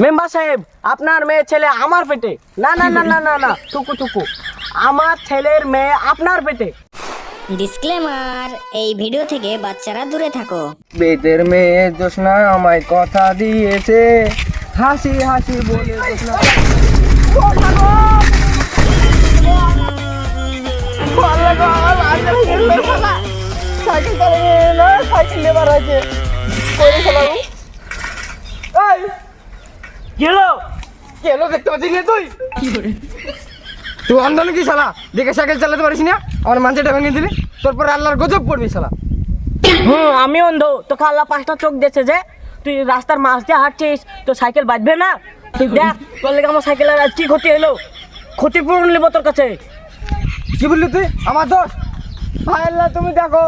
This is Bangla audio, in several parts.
মেম্বার সাহেব আপনার মেয়ে ছেলে আমার পেটে না না না না না না টুকু টুকু আমার ছেলের মেয়ে আপনার পেটে ডিসক্লেমার এই ভিডিও থেকে বাচ্চারা দূরে থাকো বেদের মেয়ে জোসনা আমায় কথা দিয়েছে হাসি হাসি বলে জোসনা কেন দেখতে পাচ্ছিস না তুই। তুই অন্ধ কি শালা? দেখে সাইকেল চালাতে পারিস না? আমার মাঞ্চাটা ভেঙে দিলি। তোর পরে আল্লাহর গজব পড়বি শালা। হুম আমি অন্ধ। তোকে আল্লাহ পাঁচটা চোখ দিয়েছে যে তুই রাস্তার মাছ দিয়ে হাঁটছিস তো সাইকেল বাজবে না? তুই দেখ তোর লেগে আমার সাইকেলের আজ কি ক্ষতি হলো? ক্ষতিপূরণ নেব তোর কাছে। কি বললি তুই? আমার দোষ? হায় আল্লাহ তুমি দেখো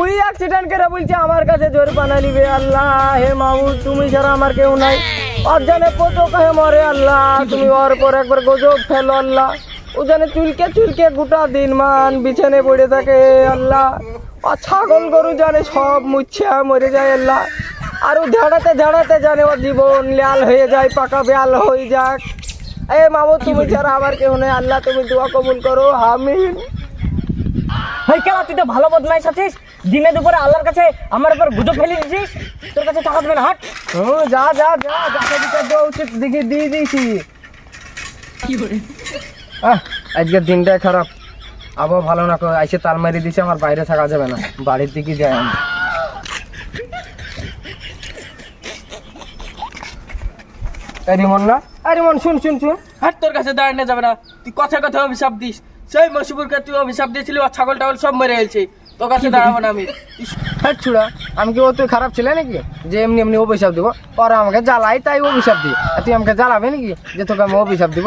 ওই অ্যাক্সিডেন্ট করে বলছে? আমার কাছে জোর বানা নিবে আল্লাহ। হে মাহুদ তুমি ছাড়া আমার কেউ নাই। অজানে কত কাহে মরে আল্লাহ তুমি ওর পর একবার গজব ফেলো আল্লাহ। ও জানে চুলকে চুলকে গোটা দিন মান বিছানে পড়ে থাকে আল্লাহ। আর ছাগল গরু জানে সব মুচ্ছে মরে যায় আল্লাহ। আর ও ঝাড়াতে ঝাড়াতে জানে ওর জীবন লাল হয়ে যায় পাকা বেয়াল হয়ে যাক। এ মামু তুমি ছাড়া আমার কেউ নেই। আল্লাহ তুমি দোয়া কবুল করো। আমিন। হই কেন তুই তো ভালো বদমাইশ আছিস। দিনে দুপুরে আল্লাহর কাছে আমার উপর গুজব ফেলে দিছিস। তোর কাছে টাকা দেবে না হাট। হুম যা যা যা যাকে দিতে দেওয়া উচিত দিকে দিয়ে দিয়েছি। কি আহ, আজকের দিনটাই খারাপ। আবহাওয়া ভালো না করে আইসে তাল মারি দিছে আমার বাইরে থাকা যাবে না। বাড়ির দিকে যাই আমি। রিমন না? এই রিমন শুন শুন শুন। হাট তোর কাছে দাঁড়ানো যাবে না। তুই কথা কথা অভিশাপ দিস। সেই মসিবুরকে তুই অভিশাপ দিয়েছিলি আর ছাগল টাগল সব মরে গেছে। তোর কাছে দাঁড়াবো না আমি। হ্যাঁ ছুড়া আমি কি ও তুই খারাপ ছিলে নাকি? যে এমনি এমনি অভিশাপ দিব ওরা আমাকে জ্বালাই তাই অভিশাপ দিই আর তুই আমাকে জ্বালাবে নাকি? যে তোকে আমি অভিশাপ দিব।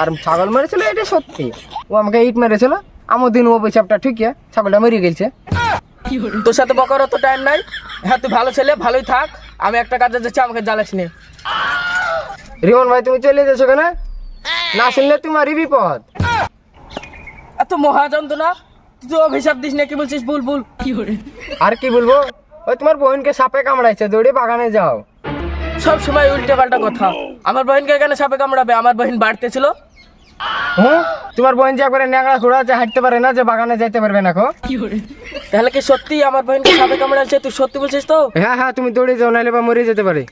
আর ছাগল মেরেছিল এটা সত্যি। ও আমাকে ইট মেরেছিল আমার দিন অভিশাপটা ঠিকই ছাগলটা মরে গেছে তোর সাথে বকার তো টাইম নাই। হ্যাঁ তুই ভালো ছেলে ভালোই থাক। আমি একটা কাজে যাচ্ছি আমাকে জ্বালাস নি। রিমন ভাই তুমি চলে যাচ্ছ কেন? না শুনলে তোমারই বিপদ। এত মহাযন্ত্রণা। তুই তো অভিশাপ দিস না কি বলছিস ভুল ভুল আর কি বলব ওই তোমার বোনকে সাপে কামড়াইছে দৌড়ে বাগানে যাও সব সময় উল্টে পাল্টা কথা আমার বহিনকে এখানে সাপে কামড়াবে আমার বহিন বাড়তে ছিল হুম তোমার বোন যে একবারে ন্যাংরা ঘোড়া যে হাঁটতে পারে না যে বাগানে যাইতে পারবে না কো তাহলে কি সত্যি আমার বহিনকে সাপে কামড়াচ্ছে তুই সত্যি বলছিস তো হ্যাঁ হ্যাঁ তুমি দৌড়ে যাও নাহলে বা মরে যেতে পারে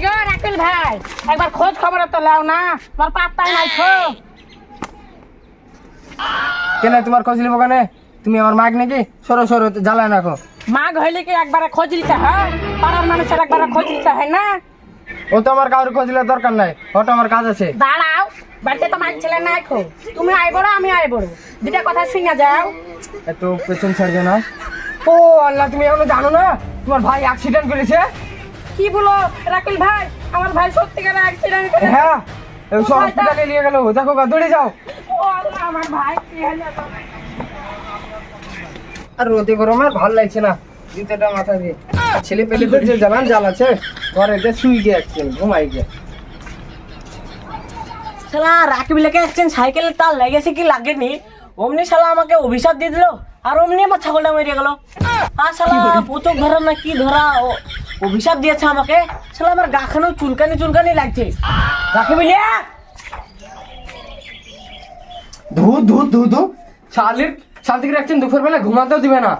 রাকিল ভাই একবার খোঁজ খবর তো লাও না তোমার পাত্তাই নাই খো কেন তোমার খোঁজ নিবো কেন? তুমি আমার মাগ নাকি? সরো সরো জ্বালায় রাখো। মাগ হইলে কি একবারে খোঁজ নিতে হয়? পাড়ার মানুষের একবারে খোঁজ নিতে হয় না? ও তো আমার কারোর খোঁজ নেওয়ার দরকার নাই। ওটা আমার কাজ আছে। দাঁড়াও বাড়িতে তো মাগ ছেলে নাই খো। তুমি আই বড় আমি আই বড়। দুটা কথা শুনে যাও। এত পেছন ছাড়বে না। ও আল্লাহ তুমি এখনও জানো না? তোমার ভাই অ্যাক্সিডেন্ট করেছে? কি বলো রাকিল ভাই? আমার ভাই সত্যিকার অ্যাক্সিডেন্ট করে হ্যাঁ হসপিটালে নিয়ে গেল। দেখো গা দৌড়ে যাও। ও আল্লাহ, আমার ভাই কি হলো? আর রোদে গরমে আর ভালো লাগছে না। জুতোটা মাথা দিয়ে। ছেলে পেলে তো যে জ্বালান ঘরে যে শুই গিয়ে একদিন ঘুমাই গিয়ে। শালা রাকিব লেগে আসছেন সাইকেলের তার লেগেছে কি লাগেনি? অমনি শালা আমাকে অভিশাপ দিয়ে দিল আর অমনি আমার ছাগলটা মেরে গেল। আর শালা পোচক ধরা না কি ধরা ও অভিশাপ দিয়েছে আমাকে। শালা আমার গাখানো চুলকানি চুলকানি লাগছে। রাকিব লিয়া ধু ধু ধু ধু। শালির শান্তি করে রাখছেন দুপুর বেলা ঘুমাতেও দিবে না।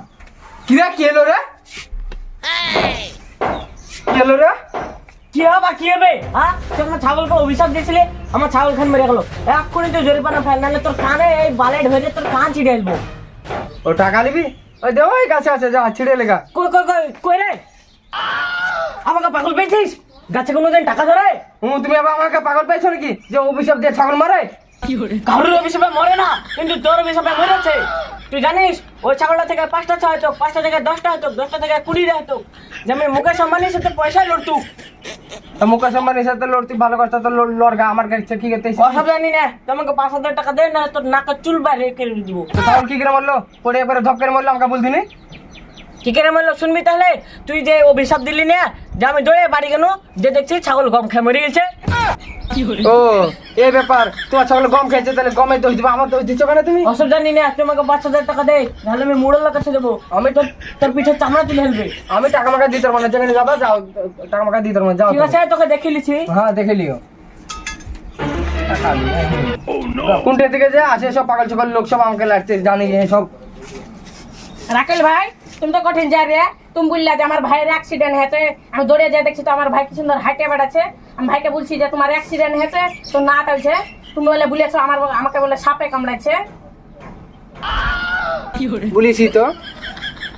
কিরা কি এলো রে? কি এলো রে? কি হবে কি হবে? হ্যাঁ তুই আমার ছাগলকে অভিশাপ দিয়েছিলে? আমার ছাগল খান মেরে গেল। এক্ষুনি তো জরিপানা ফেল নাহলে তোর কানে এই বালে ধরে তোর কান ছিঁড়ে এলবো ও টাকা নিবি ওই দেও ওই কাছে আছে যা ছিঁড়ে লেগা। কই কই কই কই রে? আমাকে পাগল পেয়েছিস? গাছে কোনোদিন টাকা ধরে? হুম তুমি আবার আমাকে পাগল পাইছো নাকি? যে অভিশাপ দিয়ে ছাগল মারে? কারোর অভিশাপে মরে না কিন্তু তোর অভিশাপে মরেছে। তুই জানিস ওই ছাগলটা থেকে পাঁচটা ছয় হতো পাঁচটা থেকে দশটা হতো দশটা থেকে কুড়িটা হতো যেমন মুকেশ আম্বানির সাথে পয়সা লড়তু। তো মুকেশ আম্বানির সাথে লড়তি ভালো কথা তো লড়- লড়গা আমার কাছে কি করতে অসব জানি না তোমাকে পাঁচ হাজার টাকা দে না তোর নাকের চুল বাইরে করে দিব। তো ছাগল কি করে মরলো? পড়ে একবারে ধপ করে মরলো আমাকে বলদিনি কি করে মারলো? শুনবি তাহলে? তুই যে অভিশাপ দিলি না যে আমি দৌড়ে বাড়ি কেন যে দেখছি ছাগল গম খেয়ে মরে গেছে। ও এই ব্যাপার তোমার ছাগল গম খেয়েছে তাহলে গমে দোষ দিবা আমার দোষ দিচ্ছ কেন তুমি? অসুবিধা নেই না তুই আমাকে পাঁচ হাজার টাকা দে নাহলে আমি মোড়লের কাছে দেবো আমি তোর তোর পিঠে চামড়া তুলে ফেলবে। আমি টাকা মাকা দিতে পারব না যেখানে যাবা যাও টাকা মাকা দিতে পারব না যাও ঠিক আছে তোকে দেখে লিছি হ্যাঁ দেখে লিও কোনটা থেকে যে আছে সব পাগল সকল লোক সব আমাকে লাগছে জানি সব। রাকেল ভাই তুমি তো কঠিন যা রে তুমি বললা যে আমার ভাইয়ের অ্যাক্সিডেন্ট হয়েছে আমি দৌড়ে যাই দেখছি তো আমার ভাই কি সুন্দর হাইটে বেড়াচ্ছে। আমি ভাইকে বলছি যে তোমার অ্যাক্সিডেন্ট হয়েছে তো না হয়েছে তুমি বলে বলেছ আমার আমাকে বলে সাপে কামড়াচ্ছে বলেছি তো।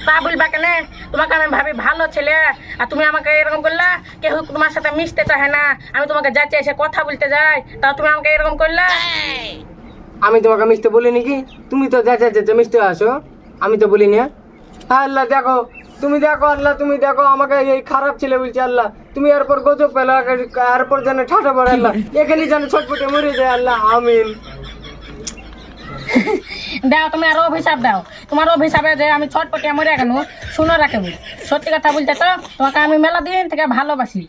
তা বলবা কেন? তোমাকে আমি ভাবি ভালো ছেলে আর তুমি আমাকে এরকম করলা কেউ তোমার সাথে মিশতে চাহে না। আমি তোমাকে যাচ্ছি এসে কথা বলতে যাই। তা তুমি আমাকে এরকম করলা? আমি তোমাকে মিশতে বলিনি কি? তুমি তো যা যা যা মিশতে আসো। আমি তো বলিনি হ্যাঁ? আল্লাহ দেখো তুমি দেখো আল্লাহ তুমি দেখো আমাকে এই খারাপ ছেলে বলছে আল্লাহ। তুমি এরপর গজব পেল এরপর যেন ঠাটা পড়ে আল্লাহ। এখানে যেন ছটপটে মরে যায় আল্লাহ আমিন। দাও তুমি আরও অভিশাপ দাও। তোমার অভিশাপে যে আমি ছটপটে মরে গেল শুনো রাখব সত্যি কথা বলতে তো তোমাকে আমি মেলা দিন থেকে ভালোবাসি।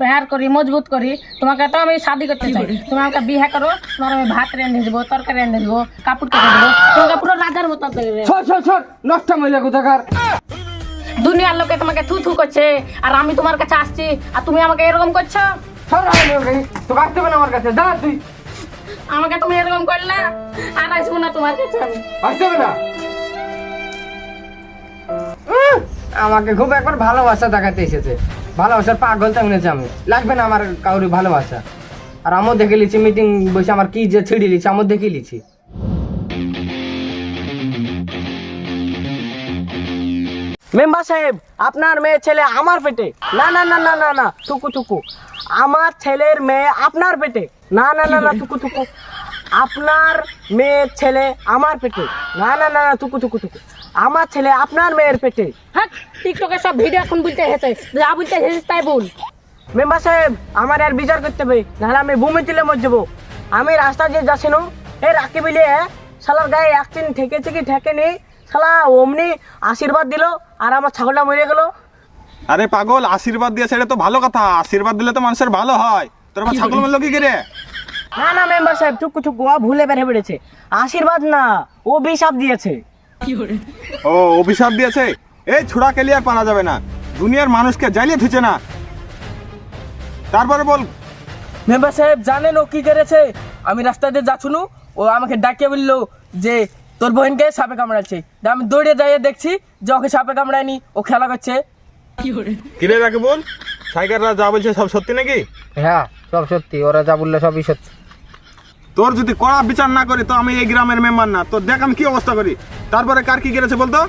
বিহার করি মজবুত করি। তোমাকে তো আমি শাদি করতে চাই। তুমি আমাকে বিয়ে করো তোমার আমি ভাত রেঁধে দেবো তরকারি রেঁধে দেবো কাপড় কেটে দেবো। তোমাকে পুরো রাজার মতো নষ্ট মহিলা কোথাকার? দুনিয়ার লোকে তোমাকে থু থু করছে আর আমি তোমার কাছে আসছি আর তুমি আমাকে এরকম করছ? তোকে আসতে হবে না আমার কাছে। দাঁড়া তুই। আমাকে তুমি এরকম করলে আর আসব না তোমার কাছে আমি। না। আমাকে খুব একবার ভালোবাসা দেখাতে এসেছে। ভালোবাসার পাগল তেমন আমি। লাগবে না আমার কাউরি ভালোবাসা। আর আমার দেখে লিছি মিটিং বসে আমার কি যে ছিঁড়ে লিছি আমার দেখে লিছি মেম্বার সাহেব, আপনার মেয়ে ছেলে আমার পেটে। না না না না না না, টুকু টুকু। আমার ছেলের মেয়ে আপনার পেটে। না না না না টুকু টুকু আপনার মেয়ের ছেলে আমার পেটে। না না না না টুকু টুকু টুকু আমার ছেলে আপনার মেয়ের পেটে। হ্যাঁ টিকটকে সব ভিডিও এখন বলতে এসেছে। যা বলতে এসেছিস তাই বল। মেম্বার সাহেব আমার আর বিচার করতে হবে নাহলে আমি ভূমি তুলে মর যাব। আমি রাস্তা দিয়ে যাচ্ছি না। এই রাখি বিলে শালার গায়ে একদিন ঠেকেছে কি ঠেকেনি? শালা অমনি আশীর্বাদ দিল আর আমার ছাগলটা মরে গেল। আরে পাগল আশীর্বাদ দিয়ে সেটা তো ভালো কথা। আশীর্বাদ দিলে তো মানুষের ভালো হয়। তোর ছাগল মেলো কি করে? না না মেম্বার সাহেব চুকু চুকু ও ভুলে বেড়ে পড়েছে আশীর্বাদ না ও বিষাপ দিয়েছে। ও অভিশাপ দিয়েছে? এই ছোড়া কেলিয়ে আর পারা যাবে না। দুনিয়ার মানুষকে জ্বালিয়ে ধুছে না। তারপরে বল। মেম্বার সাহেব জানেন ও কি করেছে? আমি রাস্তা দিয়ে যাচ্ছুনু ও আমাকে ডাকিয়ে বলল যে তোর বোনকে সাপে কামড়াচ্ছে। আমি দৌড়ে যাইয়ে দেখছি যে ওকে সাপে কামড়ায়নি ও খেলা করছে। কিরে? রাখে বল? সাইকাররা যা বলছে সব সত্যি নাকি? হ্যাঁ সব সত্যি ওরা যা বললে সবই সত্যি। তোর যদি কড়া বিচার না করি তো আমি এই গ্রামের মেম্বার না। তো দেখ আমি কি অবস্থা করি। তারপরে কার কি করেছে বলতো?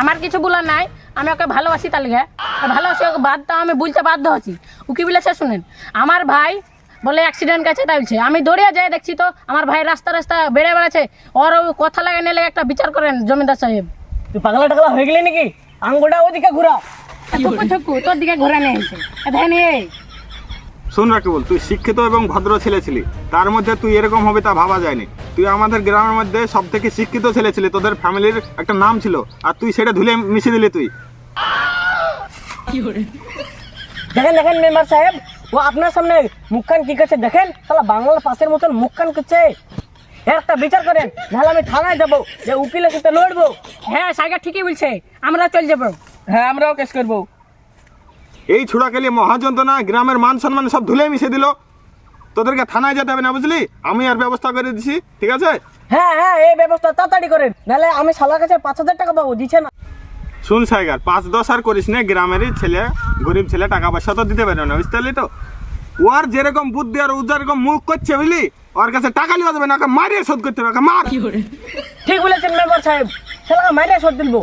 আমার কিছু বলার নাই। আমি ওকে ভালোবাসি তাহলে লিগে আর ভালোবাসি ওকে বাধ্য আমি বলতে বাধ্য হচ্ছি ও কি বলেছে শুনেন? আমার ভাই বলে অ্যাক্সিডেন্ট গেছে তাই বলছে। আমি দৌড়িয়ে যাই দেখছি তো আমার ভাই রাস্তা রাস্তা বেড়ে বেড়াচ্ছে। ওর ও কথা লাগে নিলে একটা বিচার করেন জমিদার সাহেব। তুই পাগলা টাগলা হয়ে গেলি নাকি? আঙ্গুলটা ওদিকে ঘুরা। তোর দিকে ঘোরা নিয়ে এই শোন রাকিবুল তুই শিক্ষিত এবং ভদ্র ছেলে ছিলি। তার মধ্যে তুই এরকম হবে তা ভাবা যায়নি। তুই আমাদের গ্রামের মধ্যে সব থেকে শিক্ষিত ছেলে ছিলি তোদের ফ্যামিলির একটা নাম ছিল আর তুই সেটা ধুলে মিশিয়ে দিলি তুই। দেখেন দেখেন মেম্বার সাহেব ও আপনার সামনে মুখখান কি করছে দেখেন শালা বাংলার পাশের মতন মুখখান করছে। একটা বিচার করেন নাহলে আমি থানায় যাব যে উকিলের সাথে লড়বো। হ্যাঁ সাইকেল ঠিকই বলছে। আমরা চল যাব। হ্যাঁ আমরাও কেস করব। এই ছোড়া খেলে মহাযন্ত্রণা গ্রামের মান সম্মান সব ধুলে মিশে দিল। তোদেরকে থানায় যেতে হবে না বুঝলি? আমি আর ব্যবস্থা করে দিছি ঠিক আছে? হ্যাঁ হ্যাঁ এই ব্যবস্থা তাড়াতাড়ি করেন। নাহলে আমি শালার কাছে পাঁচ হাজার টাকা পাবো দিছে না। শুন সাইগার পাঁচ দশ আর করিস না গ্রামেরই ছেলে গরিব ছেলে টাকা পয়সা তো দিতে পারবে না বুঝতে তো? ওর যেরকম বুদ্ধি আর ও যেরকম মুখ করছে বুঝলি? ওর কাছে টাকা লিওয়া যাবে না ওকে মারিয়ে শোধ করতে হবে ওকে মার। ঠিক বলেছেন মেম্বার সাহেব শালা মাইনে সর দিলবো।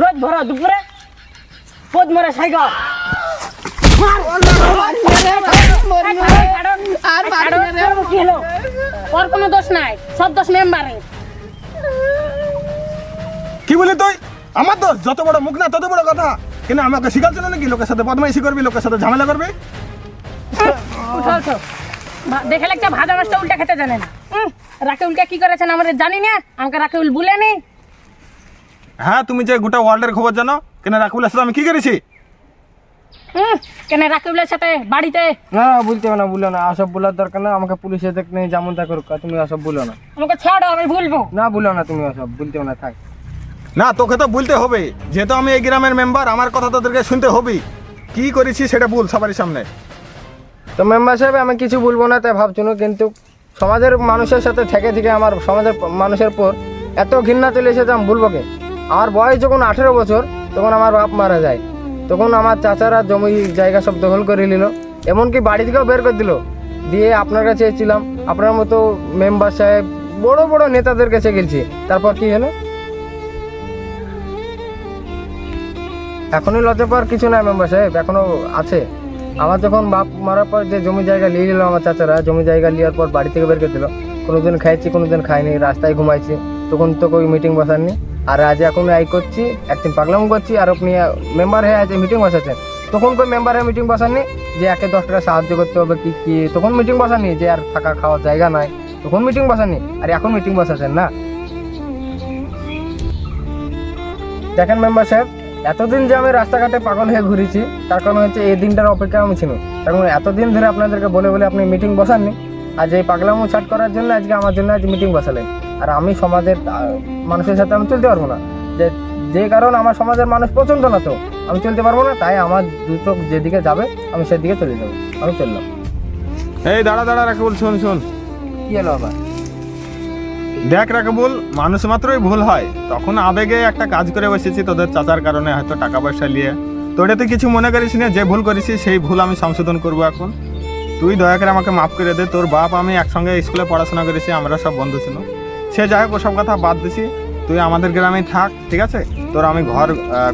রোজ ভরা দুপুরে পদ মরে হলো ওর কোনো দোষ নাই সব দোষ মেম্বারের কি বলি তুই? আমার দোষ? যত বড় মুখ না তত বড় কথা। কিন্তু আমাকে শিখাচ্ছিল নাকি? লোকের সাথে বদমাইশি করবি লোকের সাথে ঝামেলা করবি? উঠো উঠো। ভা- দেখে লাগছে ভাজা মাছটা উল্টা খেতে জানে না। রাকিউলকে কি করেছেন আমরা জানি না আমাকে রাকিউল বলে নেই। হ্যাঁ তুমি যে গোটা ওয়ার্ল্ডের খবর জানো কেন রাকিবুলের সাথে আমি কি করেছি? কেন রাকিবুলের সাথে বাড়িতে? না বলতে হবে না বলো না আসব বলার দরকার না আমাকে পুলিশে দেখ নেই যেমন তা করুক তুমি আসব বলো না। আমাকে ছাড়ো আমি বলব না বলো না তুমি আসব বলতে না থাক। না তোকে তো বলতে হবে যেহেতু আমি এই গ্রামের মেম্বার আমার কথা তোদেরকে শুনতে হবে কি করেছি সেটা বল সবারই সামনে। তো মেম্বার সাহেব আমি কিছু বলব না তাই ভাবছ না কিন্তু সমাজের মানুষের সাথে থেকে থেকে আমার সমাজের মানুষের পর এত ঘৃণা চলে এসেছে আমি বলব কে? আমার বয়স যখন আঠেরো বছর তখন আমার বাপ মারা যায়। তখন আমার চাচারা জমি জায়গা সব দখল করে নিল, এমনকি বাড়ি থেকেও বের করে দিল। দিয়ে আপনার কাছে এসেছিলাম, আপনার মতো মেম্বার সাহেব, বড় বড় নেতাদের কাছে গেছি। তারপর কি হলো? এখনই লজ্জা পাওয়ার কিছু নাই মেম্বার সাহেব, এখনও আছে। আমার যখন বাপ মারার পর যে জমি জায়গা নিয়ে নিল আমার চাচারা, জমি জায়গা নেওয়ার পর বাড়ি থেকে বের করে দিল। কোনোদিন খাইছি, কোনোদিন খাইনি, রাস্তায় ঘুমাইছি। তখন তো কই মিটিং বসাননি। আর আজ এখন আই করছি, একদিন পাগলাম করছি, আর আপনি মেম্বার হয়ে আছে মিটিং বসাচ্ছেন। তখন কই মেম্বার হয়ে মিটিং বসাননি? যে একে দশ টাকা সাহায্য করতে হবে, কি কি, তখন মিটিং বসাননি, যে আর থাকা খাওয়ার জায়গা নাই। তখন মিটিং বসাননি, আর এখন মিটিং বসাচ্ছেন না। দেখেন মেম্বার সাহেব, এতদিন যে আমি রাস্তাঘাটে পাগল হয়ে ঘুরেছি, তার কারণ হচ্ছে এই দিনটার অপেক্ষা আমি ছিল তার কারণ এতদিন ধরে আপনাদেরকে বলে বলে আপনি মিটিং বসাননি, আজ এই পাগলামো ছাট করার জন্য আজকে আমার জন্য আজ মিটিং বসালেন। আর আমি সমাজের মানুষের সাথে আমি চলতে পারব না। যে যে কারণ আমার সমাজের মানুষ পছন্দ না তো আমি চলতে পারব না তাই আমার দু চোখ যেদিকে যাবে আমি সেদিকে চলে যাব আমি চললাম। এই দাঁড়া দাঁড়া রাকিবুল শোন শোন। কি হলো আবার? দেখ রাকিবুল মানুষ মাত্রই ভুল হয়। তখন আবেগে একটা কাজ করে বসেছি তোদের চাচার কারণে হয়তো টাকা পয়সা নিয়ে। তোর এতে কিছু মনে করিস না যে ভুল করেছি সেই ভুল আমি সংশোধন করব এখন। তুই দয়া করে আমাকে মাফ করে দে তোর বাপ আমি একসঙ্গে স্কুলে পড়াশোনা করেছি আমরা সব বন্ধু ছিল। সে যাই হোক ওসব কথা বাদ দিছি। তুই আমাদের গ্রামেই থাক ঠিক আছে? তোর আমি ঘর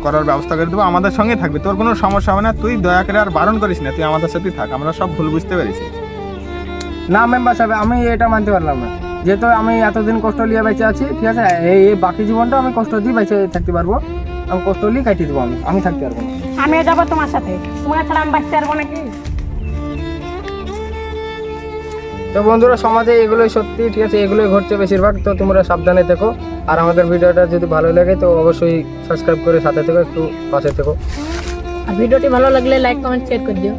করার ব্যবস্থা করে দেবো আমাদের সঙ্গে থাকবি। তোর কোনো সমস্যা হবে না তুই দয়া করে আর বারণ করিস না তুই আমাদের সাথেই থাক আমরা সব ভুল বুঝতে পেরেছি। না মেম্বার সাহেব আমি এটা মানতে পারলাম না। যেহেতু আমি এতদিন কষ্ট নিয়ে বেঁচে আছি ঠিক আছে? এই এই বাকি জীবনটা আমি কষ্ট দিয়ে বেঁচে থাকতে পারব। আমি কষ্ট নিয়ে কাটিয়ে দেবো আমি আমি থাকতে পারব না। আমিও যাব তোমার সাথে। তোমার ছাড়া আমি বাঁচতে পারব নাকি? তো বন্ধুরা, সমাজে এগুলোই সত্যি, ঠিক আছে? এগুলোই ঘটছে বেশিরভাগ, তো তোমরা সাবধানে থেকো। আর আমাদের ভিডিওটা যদি ভালো লাগে, তো অবশ্যই সাবস্ক্রাইব করে সাথে থেকো, একটু পাশে থেকো। আর ভিডিওটি ভালো লাগলে লাইক কমেন্ট শেয়ার করে দিও।